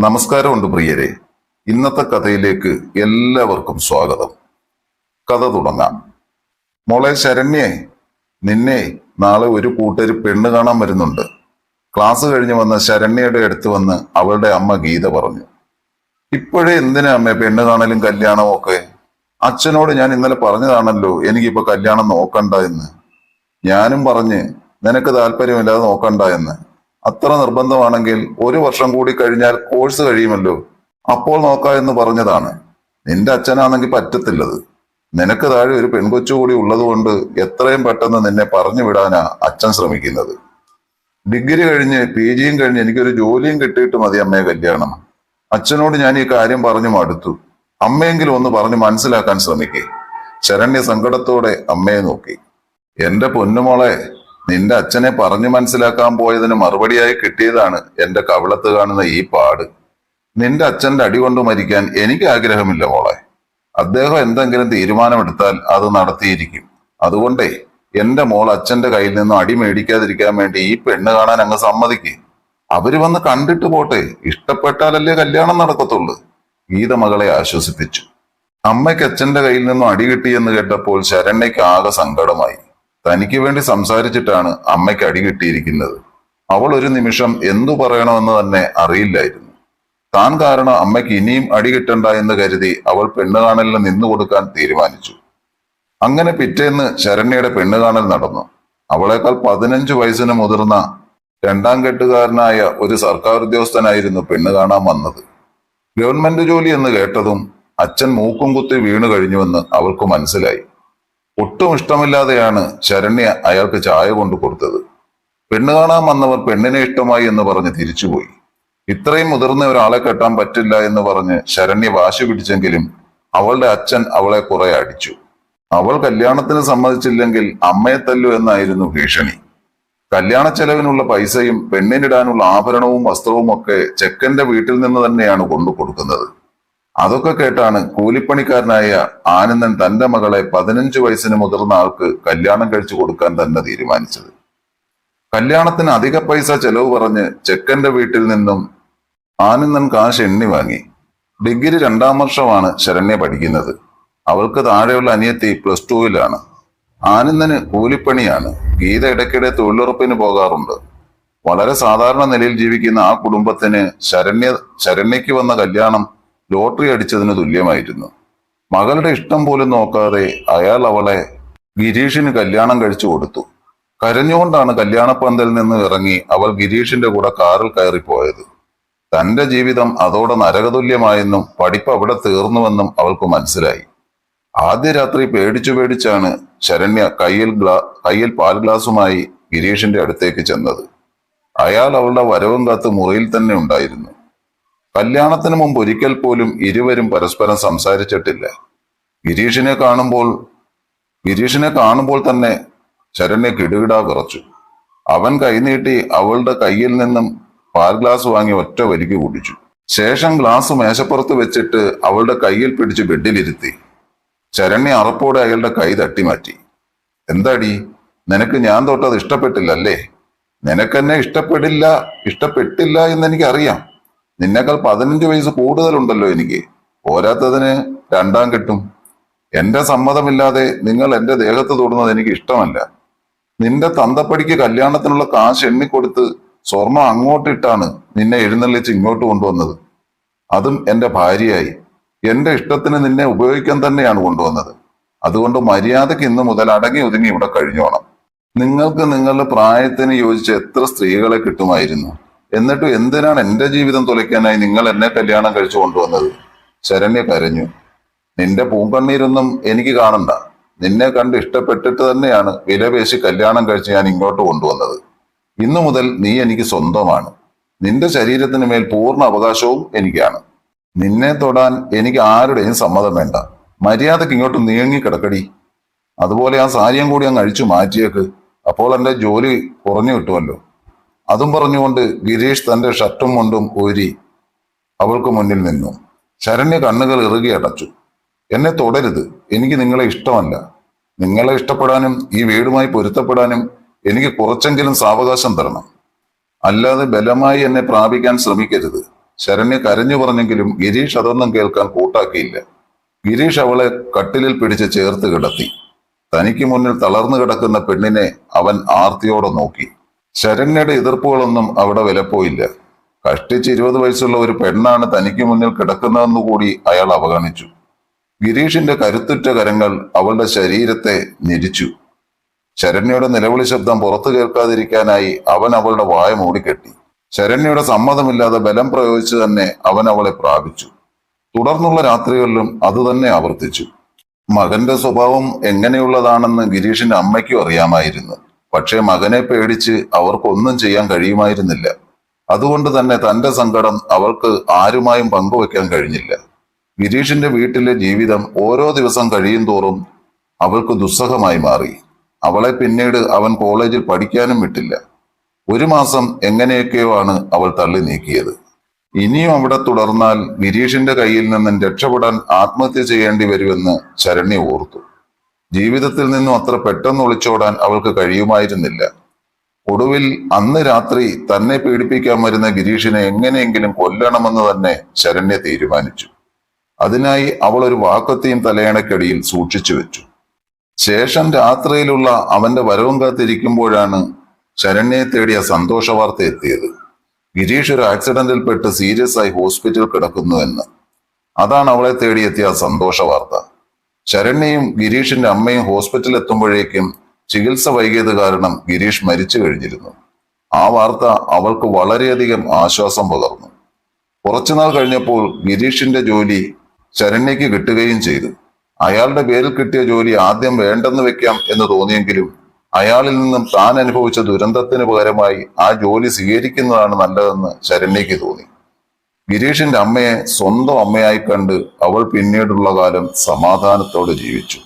നമസ്കാരമുണ്ട് പ്രിയരെ. ഇന്നത്തെ കഥയിലേക്ക് എല്ലാവർക്കും സ്വാഗതം. കഥ തുടങ്ങാം. മോളെ ശരണ്യെ നിന്നെ നാളെ ഒരു കൂട്ടര് പെണ്ണ് കാണാൻ വരുന്നുണ്ട്. ക്ലാസ് കഴിഞ്ഞ് വന്ന ശരണ്യയുടെ അടുത്ത് വന്ന് അവളുടെ അമ്മ ഗീത പറഞ്ഞു. ഇപ്പോഴേ എന്തിനാ അമ്മേ പെണ്ണ് കാണലും കല്യാണവും ഒക്കെ? അച്ഛനോട് ഞാൻ ഇന്നലെ പറഞ്ഞതാണല്ലോ എനിക്കിപ്പോ കല്യാണം നോക്കണ്ട എന്ന്. ഞാനും പറഞ്ഞ് നിനക്ക് താല്പര്യമില്ലാതെ നോക്കണ്ട എന്ന്. അത്ര നിർബന്ധമാണെങ്കിൽ ഒരു വർഷം കൂടി കഴിഞ്ഞാൽ കോഴ്സ് കഴിയുമല്ലോ? അപ്പോൾ നോക്കാം എന്ന് പറഞ്ഞതാണ്. നിന്റെ അച്ഛനാണെങ്കിൽ പറ്റത്തില്ലത്. നിനക്ക് താഴെ ഒരു പെൺകൊച്ചു കൂടി ഉള്ളതുകൊണ്ട് എത്രയും പെട്ടെന്ന് നിന്നെ പറഞ്ഞു വിടാനാ അച്ഛൻ ശ്രമിക്കുന്നത്. ഡിഗ്രി കഴിഞ്ഞ് പി ജിയും കഴിഞ്ഞ് എനിക്കൊരു ജോലിയും കിട്ടിയിട്ട് മതി അമ്മയെ കല്യാണം. അച്ഛനോട് ഞാൻ ഈ കാര്യം പറഞ്ഞു മടുത്തു. അമ്മയെങ്കിലും ഒന്ന് പറഞ്ഞു മനസ്സിലാക്കാൻ ശ്രമിക്കേ. ശരണ്യ സങ്കടത്തോടെ അമ്മയെ നോക്കി. എന്റെ പൊന്നുമോളെ നിന്റെ അച്ഛനെ പറഞ്ഞു മനസ്സിലാക്കാൻ പോയതിന് മറുപടിയായി കിട്ടിയതാണ് എന്റെ കവിളത്ത് കാണുന്ന ഈ പാട്. നിന്റെ അച്ഛന്റെ അടി കൊണ്ട് മരിക്കാൻ എനിക്ക് ആഗ്രഹമില്ല മോളെ. അദ്ദേഹം എന്തെങ്കിലും തീരുമാനമെടുത്താൽ അത് നടത്തിയിരിക്കും. അതുകൊണ്ടേ എന്റെ മോൾ അച്ഛന്റെ കയ്യിൽ നിന്നും അടി മേടിക്കാതിരിക്കാൻ വേണ്ടി ഈ പെണ്ണ് കാണാൻ അങ്ങ് സമ്മതിക്കേ. അവർ വന്ന് കണ്ടിട്ട് പോട്ടെ. ഇഷ്ടപ്പെട്ടാലല്ലേ കല്യാണം നടക്കത്തുള്ളൂ. ഗീത മകളെ ആശ്വസിപ്പിച്ചു. അമ്മയ്ക്ക് അച്ഛന്റെ കയ്യിൽ നിന്നും അടി കിട്ടിയെന്ന് കേട്ടപ്പോൾ ശരണ്യയ്ക്ക് ആകെ സങ്കടമായി. തനിക്ക് വേണ്ടി സംസാരിച്ചിട്ടാണ് അമ്മയ്ക്ക് അടി കിട്ടിയിരിക്കുന്നത്. അവൾ ഒരു നിമിഷം എന്തു പറയണമെന്ന് തന്നെ അറിയില്ലായിരുന്നു. താൻ കാരണം അമ്മയ്ക്ക് ഇനിയും അടി കിട്ടണ്ട എന്ന് കരുതി അവൾ പെണ്ണു കാണലിന് നിന്നു കൊടുക്കാൻ തീരുമാനിച്ചു. അങ്ങനെ പിറ്റേന്ന് ശരണ്യയുടെ പെണ്ണു കാണൽ നടന്നു. അവളേക്കാൾ പതിനഞ്ചു വയസ്സിന് മുതിർന്ന രണ്ടാം കെട്ടുകാരനായ ഒരു സർക്കാർ ഉദ്യോഗസ്ഥനായിരുന്നു പെണ്ണ് കാണാൻ വന്നത്. ഗവൺമെന്റ് ജോലി എന്ന് കേട്ടതും അച്ഛൻ മൂക്കും കുത്തി വീണു കഴിഞ്ഞുവെന്ന് അവൾക്ക് മനസ്സിലായി. ഒട്ടും ഇഷ്ടമില്ലാതെയാണ് ശരണ്യ അയാൾക്ക് ചായ കൊണ്ടു കൊടുത്തത്. പെണ്ണ് കാണാൻ വന്നവർ പെണ്ണിനെ ഇഷ്ടമായി എന്ന് പറഞ്ഞ് തിരിച്ചുപോയി. ഇത്രയും മുതിർന്ന ഒരാളെ കെട്ടാൻ പറ്റില്ല എന്ന് പറഞ്ഞ് ശരണ്യ വാശി പിടിച്ചെങ്കിലും അവളുടെ അച്ഛൻ അവളെ കുറെ അടിച്ചു. അവൾ കല്യാണത്തിന് സമ്മതിച്ചില്ലെങ്കിൽ അമ്മയെ തല്ലു എന്നായിരുന്നു ഭീഷണി. കല്യാണ ചെലവിനുള്ള പൈസയും പെണ്ണിനിടാനുള്ള ആഭരണവും വസ്ത്രവും ഒക്കെ ചെക്കന്റെ വീട്ടിൽ നിന്ന് തന്നെയാണ് കൊണ്ടു കൊടുക്കുന്നത്. അതൊക്കെ കേട്ടാണ് കൂലിപ്പണിക്കാരനായ ആനന്ദൻ തന്റെ മകളെ പതിനഞ്ചു വയസ്സിന് മുതിർന്ന ആൾക്ക് കല്യാണം കഴിച്ചു കൊടുക്കാൻ തന്നെ തീരുമാനിച്ചത്. കല്യാണത്തിന് അധിക പൈസ ചെലവ് പറഞ്ഞ് ചെക്കന്റെ വീട്ടിൽ നിന്നും ആനന്ദൻ കാശ് എണ്ണി വാങ്ങി. ഡിഗ്രി രണ്ടാം വർഷമാണ് ശരണ്യ പഠിക്കുന്നത്. അവൾക്ക് താഴെയുള്ള അനിയത്തി പ്ലസ് ടുവിലാണ്. ആനന്ദന് കൂലിപ്പണിയാണ്. ഗീത ഇടയ്ക്കിടെ തൊഴിലുറപ്പിന് പോകാറുണ്ട്. വളരെ സാധാരണ നിലയിൽ ജീവിക്കുന്ന ആ കുടുംബത്തിന് ശരണ്യ ശരണ്യയ്ക്ക് വന്ന കല്യാണം ലോട്ടറി അടിച്ചതിന് തുല്യമായിരുന്നു. മകളുടെ ഇഷ്ടം പോലും നോക്കാതെ അയാൾ അവളെ ഗിരീഷിന് കല്യാണം കഴിച്ചു കൊടുത്തു. കരഞ്ഞുകൊണ്ടാണ് കല്യാണപ്പന്തലിൽ നിന്ന് ഇറങ്ങി അവൾ ഗിരീഷിന്റെ കൂടെ കാറിൽ കയറിപ്പോയത്. തന്റെ ജീവിതം അതോടെ നരകതുല്യമായെന്നും പഠിപ്പ് അവിടെ തീർന്നുവെന്നും അവൾക്ക് മനസ്സിലായി. ആദ്യ രാത്രി പേടിച്ചു പേടിച്ചാണ് ശരണ്യ കയ്യിൽ ഗ്ലാ കയ്യിൽ പാൽ ഗ്ലാസുമായി ഗിരീഷിന്റെ അടുത്തേക്ക് ചെന്നത്. അയാൾ അവളുടെ വരവും കാത്ത് മുറിയിൽ തന്നെ ഉണ്ടായിരുന്നു. കല്യാണത്തിന് മുമ്പ് ഒരിക്കൽ പോലും ഇരുവരും പരസ്പരം സംസാരിച്ചിട്ടില്ല. ഗിരീഷിനെ കാണുമ്പോൾ ഗിരീഷിനെ കാണുമ്പോൾ തന്നെ ശരണ്യ കിടുകിടാ കുറച്ചു അവൻ കൈനീട്ടി അവളുടെ കയ്യിൽ നിന്നും പാൽ ഗ്ലാസ് വാങ്ങി ഒറ്റ വലിക്ക് കുടിച്ചു. ശേഷം ഗ്ലാസ് മേശപ്പുറത്ത് വെച്ചിട്ട് അവളുടെ കയ്യിൽ പിടിച്ച് ബെഡിലിരുത്തി. ശരണ്യ അറപ്പോടെ അയാളുടെ കൈ തട്ടി മാറ്റി എന്താടി? നിനക്ക് ഞാൻ തൊട്ടത് ഇഷ്ടപ്പെട്ടില്ലല്ലേ? നിനക്കെന്നെ ഇഷ്ടപ്പെടില്ല ഇഷ്ടപ്പെട്ടില്ല എന്ന് എനിക്കറിയാം നിന്നേക്കാൾ പതിനഞ്ച് വയസ്സ് കൂടുതലുണ്ടല്ലോ എനിക്ക്. പോരാത്തതിന് രണ്ടാം കിട്ടും. എന്റെ സമ്മതമില്ലാതെ നിങ്ങൾ എന്റെ ദേഹത്ത് തൊടുന്നത് എനിക്ക് ഇഷ്ടമല്ല. നിന്റെ തന്തപ്പടിക്ക് കല്യാണത്തിനുള്ള കാശ് എണ്ണിക്കൊടുത്ത് സ്വർണം അങ്ങോട്ടിട്ടാണ് നിന്നെ എഴുന്നള്ളിച്ച് ഇങ്ങോട്ട് കൊണ്ടുവന്നത്. അതും എന്റെ ഭാര്യയായി. എന്റെ ഇഷ്ടത്തിന് നിന്നെ ഉപയോഗിക്കാൻ തന്നെയാണ് കൊണ്ടുവന്നത്. അതുകൊണ്ട് മര്യാദയ്ക്ക് ഇന്ന് മുതൽ അടങ്ങി ഒതുങ്ങി ഇവിടെ കഴിഞ്ഞോണം. നിങ്ങൾക്ക് നിങ്ങളുടെ പ്രായത്തിന് യോജിച്ച എത്ര സ്ത്രീകളെ കിട്ടുമായിരുന്നു? എന്നിട്ടും എന്തിനാണ് എന്റെ ജീവിതം തുലയ്ക്കാനായി നിങ്ങൾ എന്നെ കല്യാണം കഴിച്ചു കൊണ്ടുവന്നത്? ശരണ്യ കരഞ്ഞു. നിന്റെ പൂങ്കണ്ണീരൊന്നും എനിക്ക് കാണണ്ട. നിന്നെ കണ്ട് ഇഷ്ടപ്പെട്ടിട്ട് തന്നെയാണ് വിലപേശി കല്യാണം കഴിച്ച് ഞാൻ ഇങ്ങോട്ട് കൊണ്ടുവന്നത്. ഇന്നു മുതൽ നീ എനിക്ക് സ്വന്തമാണ്. നിന്റെ ശരീരത്തിന് മേൽ പൂർണ അവകാശവും എനിക്കാണ്. നിന്നെ തൊടാൻ എനിക്ക് ആരുടെയും സമ്മതം വേണ്ട. മര്യാദയ്ക്ക് ഇങ്ങോട്ട് നീങ്ങി കിടക്കടി. അതുപോലെ ആ സാരിയും കൂടി അങ്ങ് അഴിച്ചു മാറ്റിയേക്ക്. അപ്പോൾ എന്റെ ജോലി കുറഞ്ഞു കിട്ടുമല്ലോ. അതും പറഞ്ഞുകൊണ്ട് ഗിരീഷ് തന്റെ ഷർട്ടും കൊണ്ടും ഊരി അവൾക്ക് മുന്നിൽ നിന്നു. ശരണ്യ കണ്ണുകൾ ഇറുകി അടച്ചു. എന്നെ തുടരുത്. എനിക്ക് നിങ്ങളെ ഇഷ്ടമല്ല. നിങ്ങളെ ഇഷ്ടപ്പെടാനും ഈ വീടുമായി പൊരുത്തപ്പെടാനും എനിക്ക് കുറച്ചെങ്കിലും സാവകാശം തരണം. അല്ലാതെ ബലമായി എന്നെ പ്രാപിക്കാൻ ശ്രമിക്കരുത്. ശരണ്യ കരഞ്ഞു പറഞ്ഞെങ്കിലും ഗിരീഷ് അതൊന്നും കേൾക്കാൻ കൂട്ടാക്കിയില്ല. ഗിരീഷ് അവളെ കട്ടിലിൽ പിടിച്ച് ചേർത്ത് കിടത്തി. തനിക്ക് മുന്നിൽ തളർന്നു കിടക്കുന്ന പെണ്ണിനെ അവൻ ആർത്തിയോടെ നോക്കി. ശരണ്യയുടെ എതിർപ്പുകളൊന്നും അവിടെ വിലപ്പോയില്ല കഷ്ടിച്ച് ഇരുപത് വയസ്സുള്ള ഒരു പെണ്ണാണ് തനിക്ക് മുന്നിൽ കിടക്കുന്നതെന്ന് കൂടി അയാൾ അവഗണിച്ചു. ഗിരീഷിന്റെ കരുത്തുറ്റ കരങ്ങൾ അവളുടെ ശരീരത്തെ ഞെരിച്ചു. ശരണ്യയുടെ നിലവിളി ശബ്ദം പുറത്തു കേൾക്കാതിരിക്കാനായി അവൻ അവളുടെ വായ മൂടിക്കെട്ടി. ശരണ്യയുടെ സമ്മതമില്ലാതെ ബലം പ്രയോഗിച്ചു തന്നെ അവൻ അവളെ പ്രാപിച്ചു. തുടർന്നുള്ള രാത്രികളിലും അതുതന്നെ ആവർത്തിച്ചു. മകന്റെ സ്വഭാവം എങ്ങനെയുള്ളതാണെന്ന് ഗിരീഷിന്റെ അമ്മയ്ക്കും അറിയാമായിരുന്നു. പക്ഷേ മകനെ പേടിച്ച് അവർക്കൊന്നും ചെയ്യാൻ കഴിയുമായിരുന്നില്ല. അതുകൊണ്ട് തന്നെ തന്റെ സങ്കടം അവൾക്ക് ആരുമായും പങ്കുവെക്കാൻ കഴിഞ്ഞില്ല. ഗിരീഷിന്റെ വീട്ടിലെ ജീവിതം ഓരോ ദിവസം കഴിയും തോറും അവൾക്ക് ദുസ്സഹമായി മാറി. അവളെ പിന്നീട് അവൻ കോളേജിൽ പഠിക്കാനും വിട്ടില്ല. ഒരു മാസം എങ്ങനെയൊക്കെയോ ആണ് അവൾ തള്ളി നീക്കിയത്. ഇനിയും അവിടെ തുടർന്നാൽ ഗിരീഷിന്റെ കയ്യിൽ നിന്നും രക്ഷപ്പെടാൻ ആത്മഹത്യ ചെയ്യേണ്ടി വരുമെന്ന് ശരണ്യ ഓർത്തു. ജീവിതത്തിൽ നിന്നും അത്ര പെട്ടെന്ന് ഒളിച്ചോടാൻ അവൾക്ക് കഴിയുമായിരുന്നില്ല. ഒടുവിൽ അന്ന് രാത്രി തന്നെ പീഡിപ്പിക്കാൻ വരുന്ന ഗിരീഷിനെ എങ്ങനെയെങ്കിലും കൊല്ലണമെന്ന് തന്നെ ശരണ്യ തീരുമാനിച്ചു. അതിനായി അവൾ ഒരു വാക്കത്തെയും തലയണക്കടിയിൽ സൂക്ഷിച്ചു വെച്ചു. ശേഷം രാത്രിയിലുള്ള അവന്റെ വരവും കാത്തിരിക്കുമ്പോഴാണ് ശരണ്യെ തേടിയ സന്തോഷ വാർത്ത എത്തിയത്. ഗിരീഷ് ഒരു ആക്സിഡന്റിൽ പെട്ട് സീരിയസ് ആയി ഹോസ്പിറ്റൽ കിടക്കുന്നു എന്ന്. അതാണ് അവളെ തേടിയെത്തിയ സന്തോഷ വാർത്ത. ശരണ്യയും ഗിരീഷിന്റെ അമ്മയും ഹോസ്പിറ്റലിൽ എത്തുമ്പോഴേക്കും ചികിത്സ വൈകിയത് കാരണം ഗിരീഷ് മരിച്ചു കഴിഞ്ഞിരുന്നു. ആ വാർത്ത അവൾക്ക് വളരെയധികം ആശ്വാസം പകർന്നു. കുറച്ചുനാൾ കഴിഞ്ഞപ്പോൾ ഗിരീഷിന്റെ ജോലി ശരണ്യയ്ക്ക് കിട്ടുകയും ചെയ്തു. അയാളുടെ പേരിൽ കിട്ടിയ ജോലി ആദ്യം വേണ്ടെന്ന് വെക്കാം എന്ന് തോന്നിയെങ്കിലും അയാളിൽ നിന്നും താൻ അനുഭവിച്ച ദുരന്തത്തിന് പകരമായി ആ ജോലി സ്വീകരിക്കുന്നതാണ് നല്ലതെന്ന് ശരണ്യയ്ക്ക് തോന്നി. ഗിരീഷിന്റെ അമ്മയെ സ്വന്തം അമ്മയായി കണ്ട് അവൾ പിന്നീടുള്ള കാലം സമാധാനത്തോടെ ജീവിച്ചു.